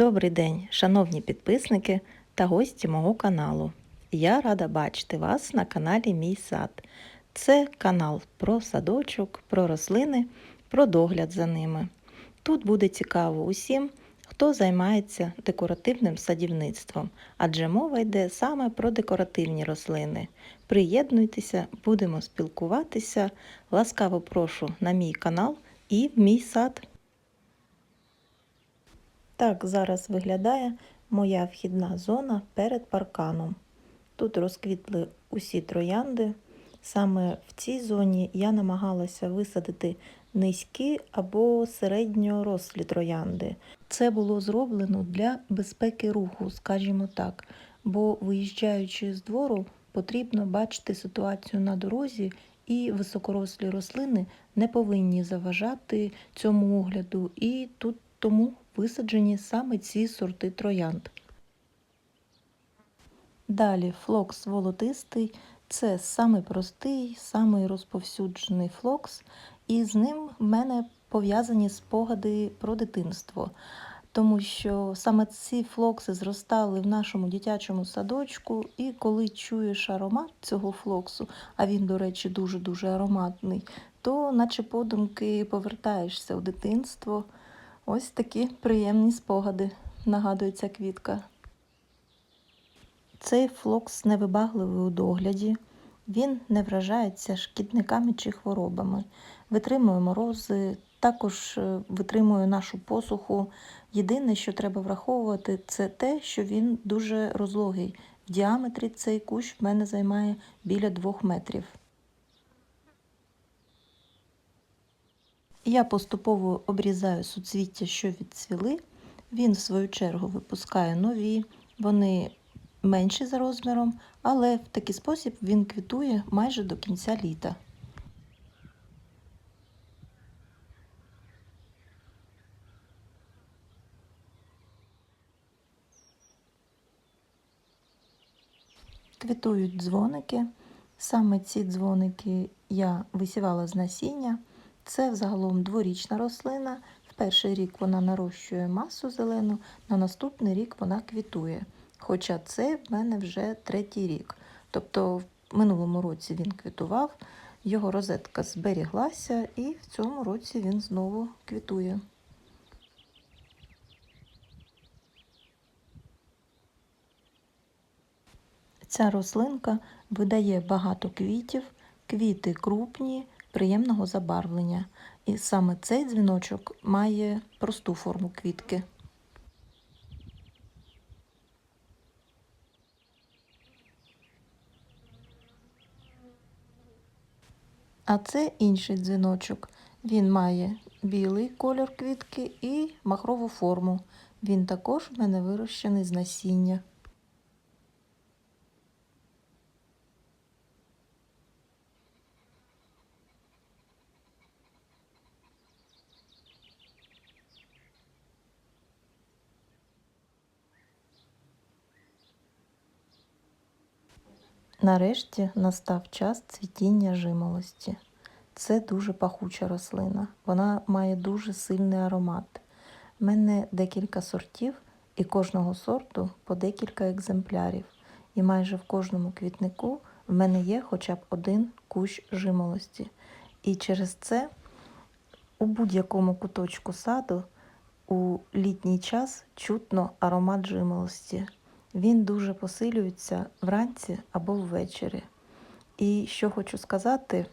Добрий день, шановні підписники та гості мого каналу. Я рада бачити вас на каналі Мій сад. Це канал про садочок, про рослини, про догляд за ними. Тут буде цікаво усім, хто займається декоративним садівництвом, адже мова йде саме про декоративні рослини. Приєднуйтеся, будемо спілкуватися. Ласкаво прошу на мій канал і в мій сад. Так зараз виглядає моя вхідна зона перед парканом. Тут розквітли усі троянди. Саме в цій зоні я намагалася висадити низькі або середньорослі троянди. Це було зроблено для безпеки руху, скажімо так, бо виїжджаючи з двору, потрібно бачити ситуацію на дорозі, і високорослі рослини не повинні заважати цьому огляду. І тут тому висаджені саме ці сорти троянд. Далі флокс волотистий це самий простий, самий розповсюджений флокс, і з ним в мене пов'язані спогади про дитинство. Тому що саме ці флокси зростали в нашому дитячому садочку, і коли чуєш аромат цього флоксу, а він, до речі, дуже-дуже ароматний, то наче подумки повертаєшся у дитинство. Ось такі приємні спогади, нагадує ця квітка. Цей флокс невибагливий у догляді, він не вражається шкідниками чи хворобами, витримує морози, також е, витримує нашу посуху. Єдине, що треба враховувати, це те, що він дуже розлогий. В діаметрі цей кущ в мене займає біля двох метрів. Я поступово обрізаю суцвіття, що відцвіли. Він, в свою чергу, випускає нові, вони менші за розміром, але в такий спосіб він квітує майже до кінця літа. Квітують дзвоники. Саме ці дзвоники я висівала з насіння. Це взагалом дворічна рослина. В перший рік вона нарощує масу зелену, на наступний рік вона квітує. Хоча це в мене вже третій рік. Тобто в минулому році він квітував, його розетка зберіглася, і в цьому році він знову квітує. Ця рослинка видає багато квітів, квіти крупні, приємного забарвлення. І саме цей дзвіночок має просту форму квітки. А це інший дзвіночок. Він має білий кольор квітки і махрову форму. Він також в мене вирощений з насіння. Нарешті настав час цвітіння жимолості. Це дуже пахуча рослина. Вона має дуже сильний аромат. У мене декілька сортів, і кожного сорту по декілька екземплярів. І майже в кожному квітнику в мене є хоча б один кущ жимолості. І через це у будь-якому куточку саду у літній час чутно аромат жимолості. Він дуже посилюється вранці або ввечері. І що хочу сказати,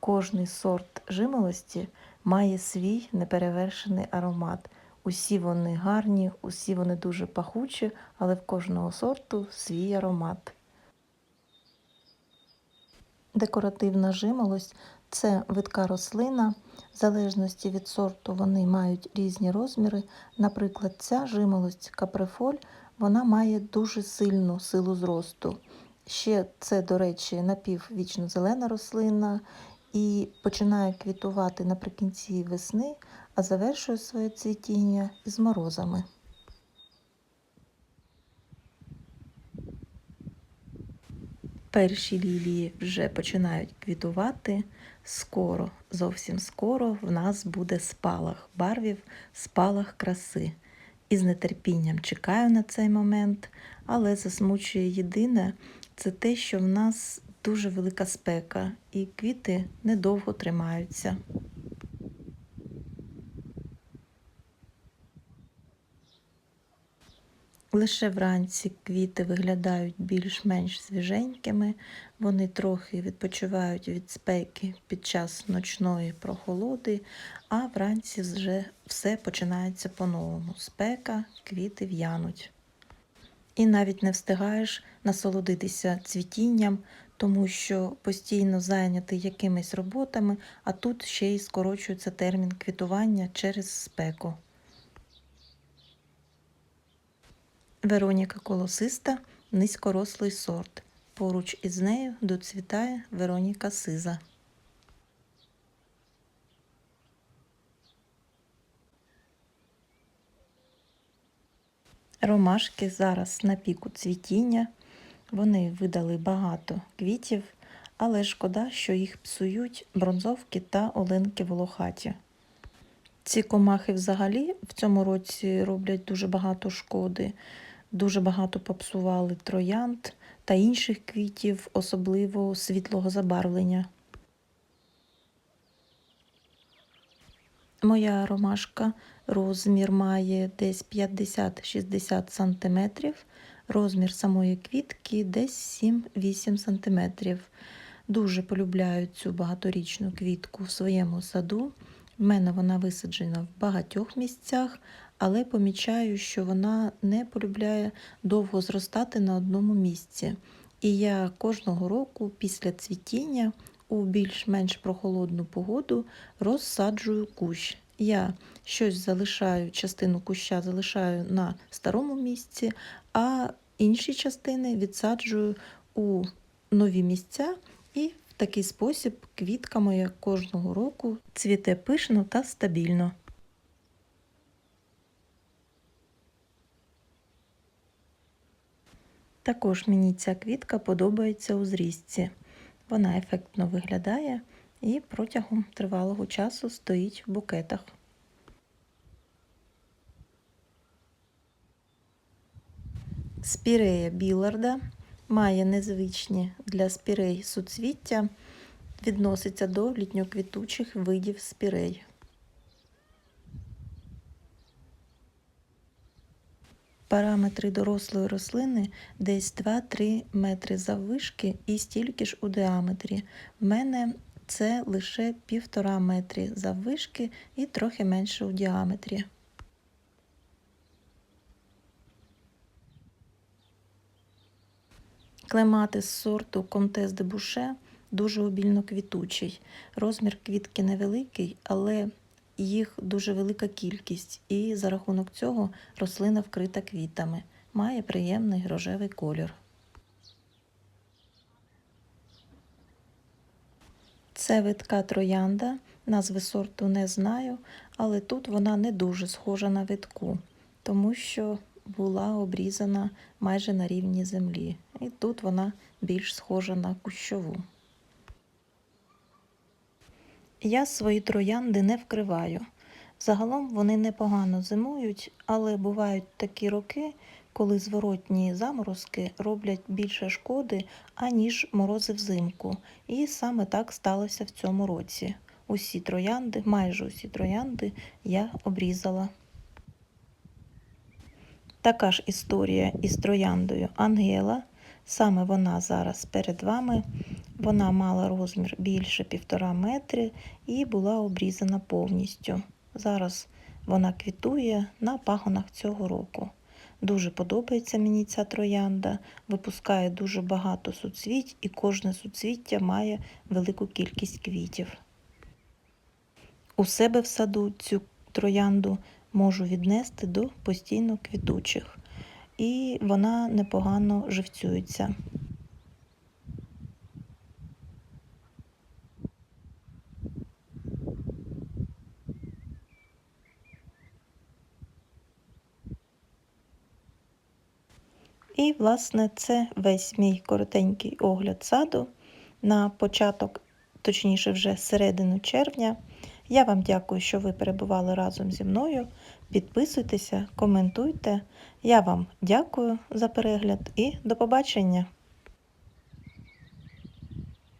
кожний сорт жимолості має свій неперевершений аромат. Усі вони гарні, усі вони дуже пахучі, але в кожного сорту свій аромат. Декоративна жимолость це видка рослина. В залежності від сорту вони мають різні розміри. Наприклад, ця жимолость каприфоль вона має дуже сильну силу зросту. Ще це, до речі, напіввічно зелена рослина і починає квітувати наприкінці весни, а завершує своє цвітіння з морозами. Перші лілії вже починають квітувати. Скоро, зовсім скоро в нас буде спалах барвів, спалах краси. І з нетерпінням чекаю на цей момент, але засмучує єдине це те, що в нас дуже велика спека, і квіти недовго тримаються. Лише вранці квіти виглядають більш-менш свіженькими, вони трохи відпочивають від спеки під час ночної прохолоди, а вранці вже все починається по-новому. Спека, квіти в'януть. І навіть не встигаєш насолодитися цвітінням, тому що постійно зайнятий якимись роботами, а тут ще й скорочується термін квітування через спеку. Вероніка колосиста низькорослий сорт. Поруч із нею доцвітає Вероніка сиза. Ромашки зараз на піку цвітіння. Вони видали багато квітів, але шкода, що їх псують бронзовки та оленки волохаті. Ці комахи взагалі в цьому році роблять дуже багато шкоди, дуже багато попсували троянд та інших квітів, особливо світлого забарвлення. Моя ромашка розмір має десь 50-60 см, розмір самої квітки десь 7-8 см. Дуже полюбляю цю багаторічну квітку в своєму саду. В мене вона висаджена в багатьох місцях, але помічаю, що вона не полюбляє довго зростати на одному місці. І я кожного року після цвітіння у більш-менш прохолодну погоду розсаджую кущ. Я щось залишаю, частину куща залишаю на старому місці, а інші частини відсаджую у нові місця і в такий спосіб квітка моя кожного року цвіте пишно та стабільно. Також мені ця квітка подобається у зрізці. Вона ефектно виглядає і протягом тривалого часу стоїть в букетах. Спірея біларда має незвичні для спірей суцвіття, відноситься до літньоквітучих видів спірей. Параметри дорослої рослини десь 2-3 метри заввишки і стільки ж у діаметрі. В мене це лише півтора метри заввишки і трохи менше у діаметрі. Клематис сорту Комтес де Буше дуже обільно квітучий. Розмір квітки невеликий, але їх дуже велика кількість, і за рахунок цього рослина вкрита квітами. Має приємний рожевий колір. Це витка троянда, назви сорту не знаю, але тут вона не дуже схожа на витку, тому що була обрізана майже на рівні землі. І тут вона більш схожа на кущову. Я свої троянди не вкриваю. Загалом вони непогано зимують, але бувають такі роки, коли зворотні заморозки роблять більше шкоди, аніж морози взимку. І саме так сталося в цьому році. Усі троянди, майже усі троянди я обрізала. Така ж історія із трояндою Ангела. Саме вона зараз перед вами. Вона мала розмір більше півтора метри і була обрізана повністю. Зараз вона квітує на пагонах цього року. Дуже подобається мені ця троянда, випускає дуже багато суцвіть, і кожне суцвіття має велику кількість квітів. У себе в саду цю троянду можу віднести до постійно квітучих, і вона непогано живцюється. І, власне, це весь мій коротенький огляд саду на початок, точніше, вже середину червня. Я вам дякую, що ви перебували разом зі мною. Підписуйтеся, коментуйте. Я вам дякую за перегляд і до побачення!